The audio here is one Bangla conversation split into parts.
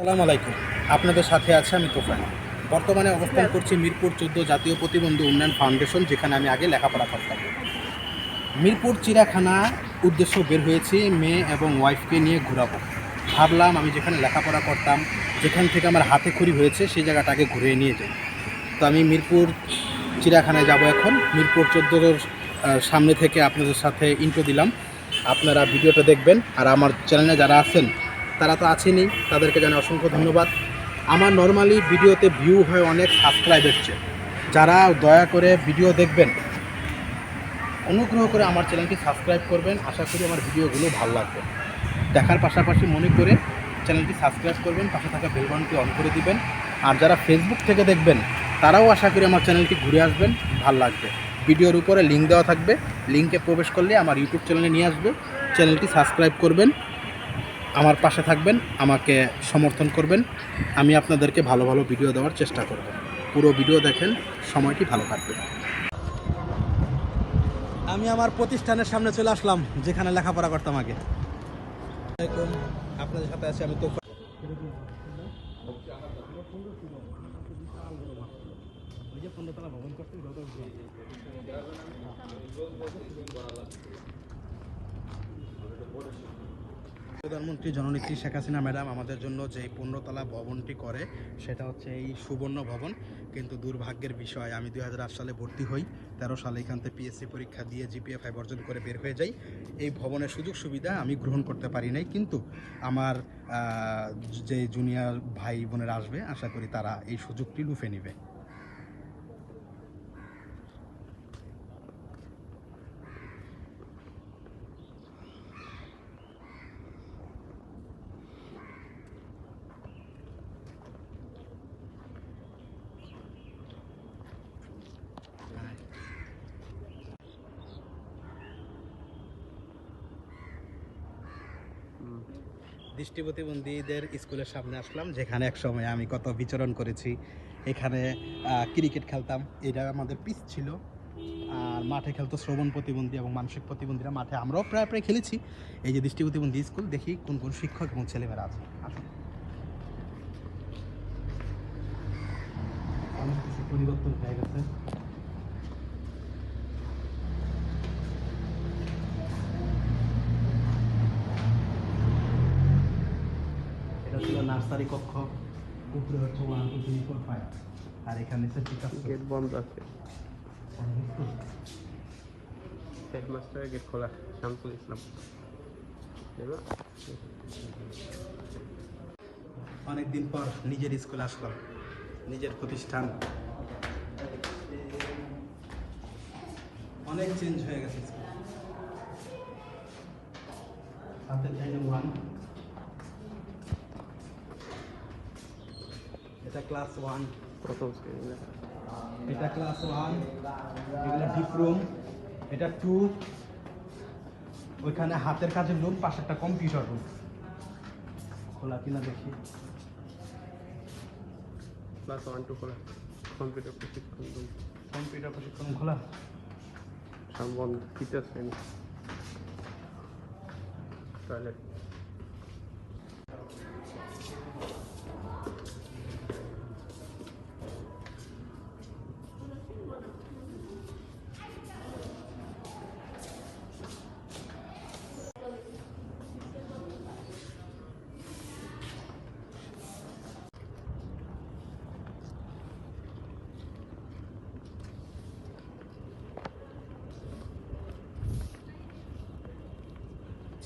আসসালামু আলাইকুম। আপনাদের সাথে আছে আমি তোফান বর্তমানে অবস্থান করছি মিরপুর চোদ্দ জাতীয় প্রতিবন্ধী উন্নয়ন ফাউন্ডেশন, যেখানে আমি আগে লেখাপড়া করতাম। মিরপুর চিড়াখানা উদ্দেশ্য বের হয়েছি মেয়ে এবং ওয়াইফকে নিয়ে ঘোরাবো। ভাবলাম আমি যেখানে লেখাপড়া করতাম, যেখান থেকে আমার হাতে খড়ি হয়েছে, সেই জায়গাটাকে ঘুরিয়ে নিয়ে যাই। তো আমি মিরপুর চিড়াখানায় যাব এখন। মিরপুর চোদ্দোর সামনে থেকে আপনাদের সাথে ইন্ট্রো দিলাম। আপনারা ভিডিওটা দেখবেন। আর আমার চ্যানেলে যারা আছেন তারা তো আছেনই, তাদেরকে জানাই অসংখ্য ধন্যবাদ। আমার নর্মালি ভিডিওতে ভিউ হয় অনেক সাবস্ক্রাইব হচ্ছে যারা দয়া করে ভিডিও দেখবেন, অনুগ্রহ করে আমার চ্যানেলটি সাবস্ক্রাইব করবেন। আশা করি আমার ভিডিওগুলো ভালো লাগবে। দেখার পাশাপাশি মনে করে চ্যানেলটি সাবস্ক্রাইব করবেন, পাশে থাকা বেলবনটি অন করে দিবেন। আর যারা ফেসবুক থেকে দেখবেন, তারাও আশা করি আমার চ্যানেলটি ঘুরে আসবেন, ভালো লাগবে। ভিডিওর উপরে লিঙ্ক দেওয়া থাকবে। লিঙ্কে প্রবেশ করলে আমার ইউটিউব চ্যানেলে নিয়ে আসবে। চ্যানেলটি সাবস্ক্রাইব করবেন। আমার পাশে থাকবেন, আমাকে সমর্থন করবেন। আমি আপনাদেরকে ভালো ভালো ভিডিও দেওয়ার চেষ্টা করব। পুরো ভিডিও দেখেন, সময়টি ভালো কাটবে। আমি আমার প্রতিষ্ঠানের সামনে চলে আসলাম, যেখানে লেখাপড়া করতাম আগে। আপনাদের সাথে আছি আমি তো প্রধানমন্ত্রী জননেত্রী শেখ হাসিনা ম্যাডাম আমাদের জন্য যে পূর্ণতলা ভবনটি করে, সেটা হচ্ছে এই সুবর্ণ ভবন। কিন্তু দুর্ভাগ্যের বিষয়, আমি দু হাজার আট সালে ভর্তি হই, তেরো সালে এখান থেকে পিএসসি পরীক্ষা দিয়ে জিপিএফ ফাইভ অর্জন করে বের হয়ে যাই। এই ভবনের সুযোগ সুবিধা আমি গ্রহণ করতে পারি নাই, কিন্তু আমার যে জুনিয়র ভাই বোনেরা আসবে, আশা করি তারা এই সুযোগটি লুফে নেবে। দৃষ্টি প্রতিবন্ধীদের স্কুলের সামনে আসলাম, যেখানে এক সময় আমি কত বিচরণ করেছি। এখানে ক্রিকেট খেলতাম, এটা আমাদের পিচ ছিল। আর মাঠে খেলতো শ্রবণ প্রতিবন্ধী এবং মানসিক প্রতিবন্ধীরা। মাঠে আমরাও প্রায় প্রায় খেলেছি। এই যে দৃষ্টি প্রতিবন্ধী স্কুল, দেখি কোন কোন শিক্ষক এবং ছেলেমেয়েরা আছে। আসুন। কিছু পরিবর্তন হয়ে গেছে এটা ছিল নার্সারি কক্ষ উপরে হচ্ছে one two three four five. আর এখানে হচ্ছে গেট বন্ধ আছে। হেডমাস্টারের গেট খোলা। শামসুল ইসলাম। অনেকদিন পর নিজের স্কুলে আসলাম। নিজের প্রতিষ্ঠান। অনেক চেঞ্জ হয়ে গেছে স্কুল। হাতের ওয়ান এটা ক্লাস ওয়ান প্রথম এটা ক্লাস ওয়ান এগুলো ডিপ রুম এটা টু ওইখানে হাতের কাজের রুম পাশে একটা কম্পিউটার রুম খোলা কিনা দেখি। ক্লাস ওয়ান টু খোলা। কম্পিউটার প্রশিক্ষণ রুম কম্পিউটার প্রশিক্ষণ খোলা। সব বন্ধ। তৃতীয় শ্রেণি টয়লেট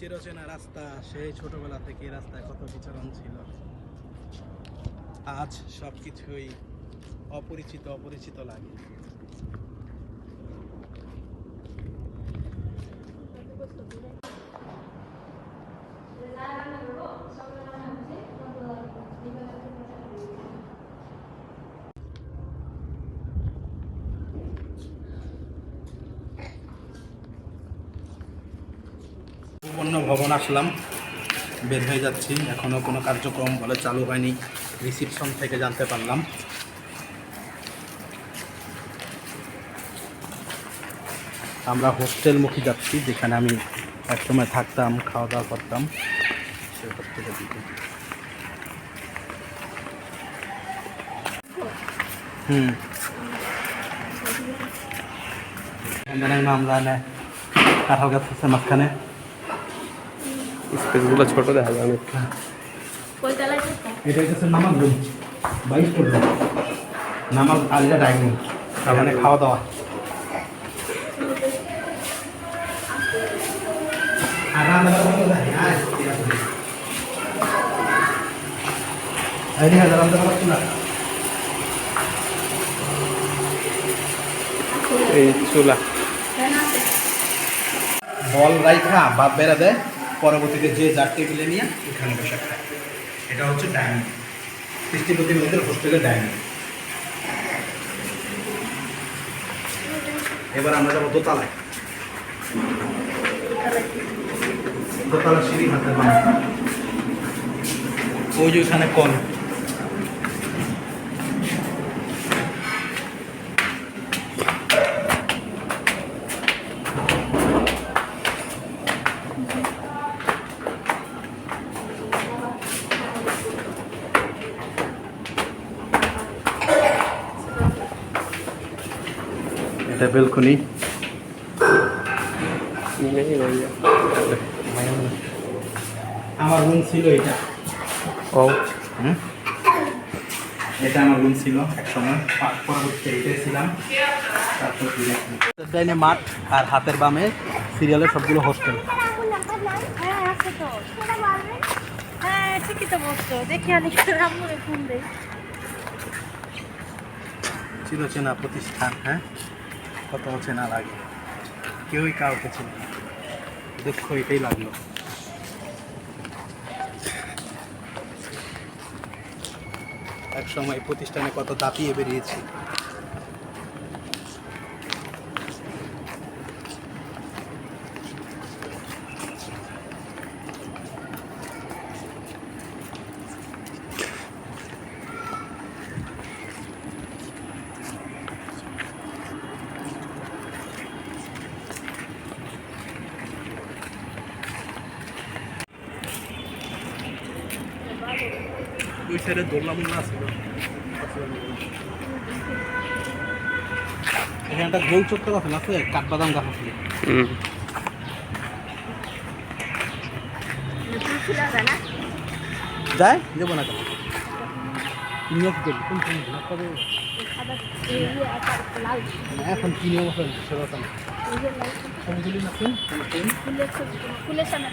চিরচেনা রাস্তা, সেই ছোটবেলা থেকে রাস্তায় কত বিচরণ ছিল। আজ সব কিছুই অপরিচিত অপরিচিত লাগে। ভবন আসলাম, বের হয়ে যাচ্ছি। এখনও কোনো কার্যক্রম বলে চালু হয়নি, রিসিপশন থেকে জানতে পারলাম। আমরা হোস্টেলমুখী যাচ্ছি, যেখানে আমি একসময় থাকতাম খাওয়া দাওয়া করতাম হোস্টেলের দিকে হুম। আমরা কাঁঠাল গাছ আছে মাঝখানে। স্পেসগুলো ছোট দেখা যায় অনেক কই তলায় থাকতা? এটা হচ্ছে নামাজ রুম বাইশ ফুট room। নামাজ আলিয়া ডাইনিং রুম এখানে খাওয়া দাওয়া আর না? এই চুলা? বল রাইখা বাপ বেড়া দেয় পরবর্তীতে যে যার টেবিলে নিয়ে এখানে বসে খায়। এটা হচ্ছে ডাইনিং। কৃষ্টিপতি মেয়েদের হোস্টেলের ডাইনিং। এবার আমরা যাব দোতলায়। দোতলা সিঁড়ি হাতে বানাবো ওই যে ওখানে কল। এটা বেলকনি আমার রুম ছিল এটা ও এটা আমার রুম ছিল এক সময় পরবর্তীতে এটাই ছিলাম তারপর ডাইনে মাঠ আর হাতের বামে সিরিয়ালের সবগুলো হোস্টেল হ্যাঁ, আছে তো। হ্যাঁ, ঠিকই তো বলছো। দেখি আনি আম্মুরে ফোন দেই। চিরচেনা প্রতিষ্ঠান হ্যাঁ কত চেনা লাগে। কেউই কাউকে চেনে দুঃখ এটাই লাগল। এক সময় প্রতিষ্ঠানে কত দাপিয়ে বেরিয়েছি। সাইডে দোলনা মোলনা আছে। এখানে একটা গোল চোখটা গাছ আছে? কাঠবাদাম গাছ আছে। না? যায়? দেবো কেন? করবি কোন এখন সেরকম ফুলের সামনে